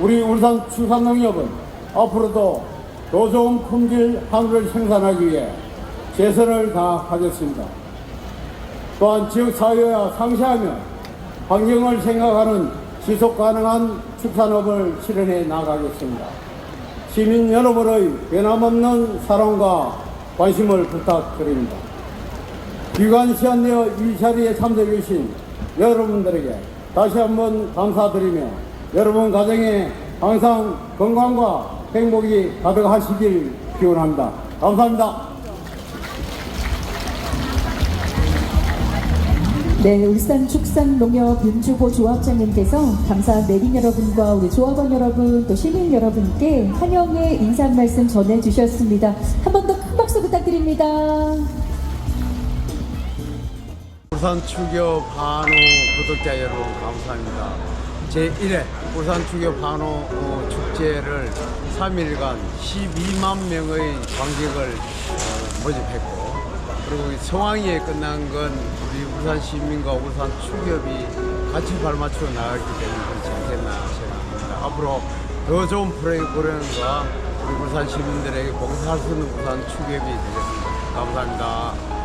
우리 울산 수산농협은 앞으로도 더 좋은 품질 한우를 생산하기 위해 최선을 다하겠습니다. 또한 지역사회와 상시하며 환경을 생각하는 지속 가능한 축산업을 실현해 나가겠습니다. 시민 여러분의 변함없는 사랑과 관심을 부탁드립니다. 기관 시한되어 이 자리에 참석해 주신 여러분들에게 다시 한번 감사드리며 여러분 가정에 항상 건강과 행복이 가득하시길 기원합니다. 감사합니다. 네, 울산 축산농협 윤주보 조합장님께서 감사한 내빈 여러분과 우리 조합원 여러분 또 시민 여러분께 환영의 인사 말씀 전해주셨습니다. 한 번 더 큰 박수 부탁드립니다. 울산 추교 한우 구독자 여러분 감사합니다. 제1회 울산 추교 한우 어, 축제를 3일간 12만 명의 관객을 어, 모집했고 그리고 이 성황리에 끝난 건 우리 울산 시민과 울산 추격이 같이 발맞춰 나가기 때문에 그렇지 않겠나 생각합니다. 앞으로 더 좋은 프로그램과 우리 울산 시민들에게 봉사할 수 있는 울산 추격이 되겠습니다. 감사합니다.